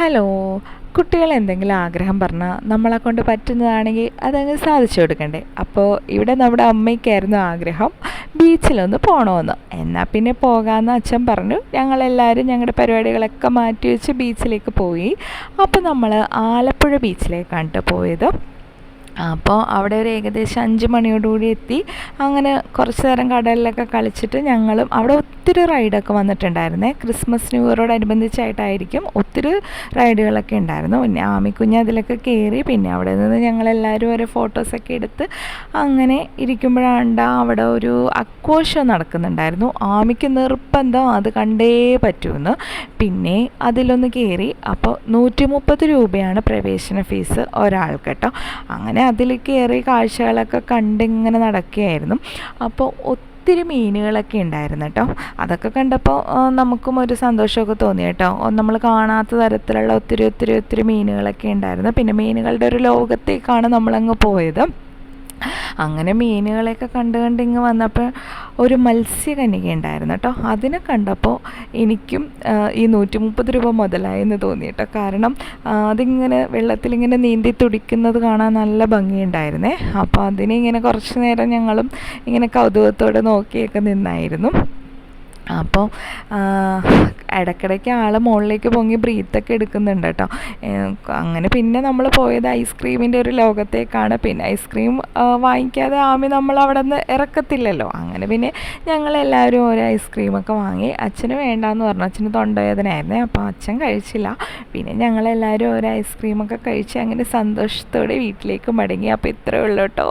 Hello കുട്ടികൾ എന്തെങ്കിലും ആഗ്രഹം പറഞ്ഞാൽ നമ്മളെ കൊണ്ട് പറ്റുന്നതാണെങ്കിൽ അതങ്ങ് സാധിച്ചു കൊടുക്കണ്ടേ? അപ്പോൾ ഇവിടെ നമ്മുടെ അമ്മയ്ക്കായിരുന്നു ആഗ്രഹം ബീച്ചിലൊന്ന് പോകണമെന്ന് എന്നാൽ പിന്നെ പോകാമെന്ന് അച്ഛൻ പറഞ്ഞു. ഞങ്ങളെല്ലാവരും ഞങ്ങളുടെ പരിപാടികളൊക്കെ മാറ്റി വെച്ച് ബീച്ചിലേക്ക് പോയി. അപ്പോൾ നമ്മൾ ആലപ്പുഴ ബീച്ചിലേക്കാണ് പോയത്. അപ്പോൾ അവിടെ ഒരു ഏകദേശം അഞ്ച് മണിയോടുകൂടി എത്തി. അങ്ങനെ കുറച്ച് നേരം കടലിലൊക്കെ കളിച്ചിട്ട് ഞങ്ങളും അവിടെ ഒത്തിരി റൈഡൊക്കെ വന്നിട്ടുണ്ടായിരുന്നേ. ക്രിസ്മസ് ന്യൂ ഇയറോടനുബന്ധിച്ചായിട്ടായിരിക്കും ഒത്തിരി റൈഡുകളൊക്കെ ഉണ്ടായിരുന്നു. പിന്നെ ആമിക്കുഞ്ഞ് അതിലൊക്കെ കയറി പിന്നെ അവിടെ നിന്ന് ഞങ്ങളെല്ലാവരും ഓരോ ഫോട്ടോസൊക്കെ എടുത്ത് അങ്ങനെ ഇരിക്കുമ്പോഴാണ്ട് അവിടെ ഒരു അക്വോഷം നടക്കുന്നുണ്ടായിരുന്നു. ആമിക്ക് നിർബന്ധം അത് കണ്ടേ പറ്റുമെന്ന് പിന്നെ അതിലൊന്ന് കയറി അപ്പോൾ നൂറ്റി മുപ്പത് രൂപയാണ് പ്രവേശന ഫീസ് ഒരാൾക്ക് കേട്ടോ. അങ്ങനെ അതിൽ കയറി കാഴ്ചകളൊക്കെ കണ്ടിങ്ങനെ നടക്കുകയായിരുന്നു. അപ്പോൾ ഒത്തിരി മീനുകളൊക്കെ ഉണ്ടായിരുന്നു കേട്ടോ. അതൊക്കെ കണ്ടപ്പോൾ നമുക്കും ഒരു സന്തോഷമൊക്കെ തോന്നി കേട്ടോ. നമ്മൾ കാണാത്ത തരത്തിലുള്ള ഒത്തിരി ഒത്തിരി ഒത്തിരി മീനുകളൊക്കെ ഉണ്ടായിരുന്നു. പിന്നെ മീനുകളുടെ ഒരു ലോകത്തേക്കാണ് നമ്മളങ്ങ് പോയത്. അങ്ങനെ മീനുകളെയൊക്കെ കണ്ട് കണ്ട് ഇങ്ങ് വന്നപ്പോൾ ഒരു മത്സ്യകന്യക ഉണ്ടായിരുന്നു കേട്ടോ. അതിനെ കണ്ടപ്പോൾ എനിക്കും ഈ നൂറ്റി മുപ്പത് രൂപ മുതലായെന്ന് തോന്നി കേട്ടോ. കാരണം അതിങ്ങനെ വെള്ളത്തിലിങ്ങനെ നീന്തി തുടിക്കുന്നത് കാണാൻ നല്ല ഭംഗിയുണ്ടായിരുന്നേ. അപ്പോൾ അതിനെ ഇങ്ങനെ കുറച്ച് നേരം ഞങ്ങളും ഇങ്ങനെ കൗതുകത്തോടെ നോക്കിയൊക്കെ നിന്നായിരുന്നു. അപ്പോൾ ഇടയ്ക്കിടയ്ക്ക് ആൾ മുകളിലേക്ക് പൊങ്ങി ബ്രീത്തൊക്കെ എടുക്കുന്നുണ്ട് കേട്ടോ. അങ്ങനെ പിന്നെ നമ്മൾ പോയത് ഐസ്ക്രീമിന്റെ ഒരു ലോകത്തേക്കാണ്. പിന്നെ ഐസ്ക്രീം വാങ്ങിക്കാതെ ആമി നമ്മൾ അവിടെ നിന്ന് ഇറക്കത്തില്ലല്ലോ. അങ്ങനെ പിന്നെ ഞങ്ങളെല്ലാവരും ഒരു ഐസ്ക്രീമൊക്കെ വാങ്ങി. അച്ഛന് വേണ്ടാന്ന് പറഞ്ഞു. അച്ഛന് തൊണ്ടവേദനയായിരുന്നേ. അപ്പോൾ അച്ഛൻ കഴിച്ചില്ല. പിന്നെ ഞങ്ങളെല്ലാവരും ഒരു ഐസ്ക്രീമൊക്കെ കഴിച്ച് അങ്ങനെ സന്തോഷത്തോടെ വീട്ടിലേക്ക് മടങ്ങി. അപ്പോൾ ഇത്രയേ ഉള്ളൂ കേട്ടോ.